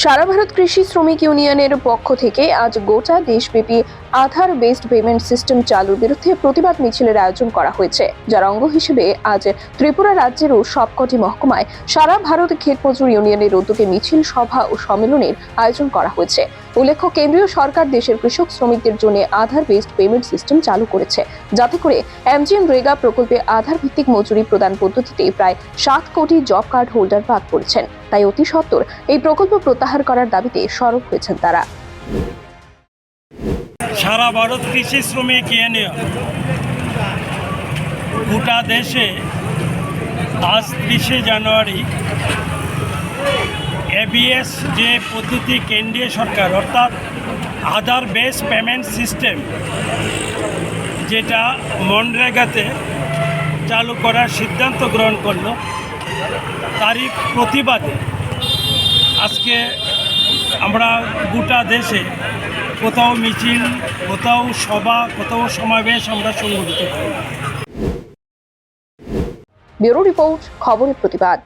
সারা ভারত কৃষি শ্রমিক ইউনিয়নের পক্ষ থেকে আজ গোটা দেশব্যাপী আধার বেসড পেমেন্ট সিস্টেম চালুর বিরুদ্ধে প্রতিবাদ মিছিলের আয়োজন করা হয়েছে, যার অঙ্গ হিসেবে আজ ত্রিপুরা রাজ্যেরও সবকটি মহকুমায় সারা ভারত ক্ষেত মজুর ইউনিয়নের উদ্যোগে মিছিল, সভা ও সম্মেলনের আয়োজন করা হয়েছে। উল্লেখ্য, কেন্দ্রীয় সরকার দেশের কৃষক শ্রমিকদের জন্য আধার বেসড পেমেন্ট সিস্টেম চালু করেছে। যাতে করে এমজিএম রেগা প্রকল্পে আধার ভিত্তিক মজুরি প্রদান পদ্ধতিতে প্রায় সাত কোটি জব কার্ড হোল্ডার বাদ পড়েছেন। তাই অতি সত্বর এই প্রকল্প প্রত্যাহার করার দাবিতে সরব হয়েছেন তারা। সারা ভারত কৃষি শ্রমিক ইউনিয়ন গোটা দেশে আজ ত্রিশে জানুয়ারি এবিএস যে পদ্ধতি কেন্দ্রীয় সরকার, অর্থাৎ আধার বেস পেমেন্ট সিস্টেম, যেটা মনরেগাতে চালু করার সিদ্ধান্ত গ্রহণ করল, তারই প্রতিবাদে আজকে আমরা গোটা দেশে কোথাও মিছিল, কোথাও সভা, কোথাও সমাবেশ আমরা সংগঠিত করি। ব্যুরো রিপোর্ট, খবরের প্রতিবাদ।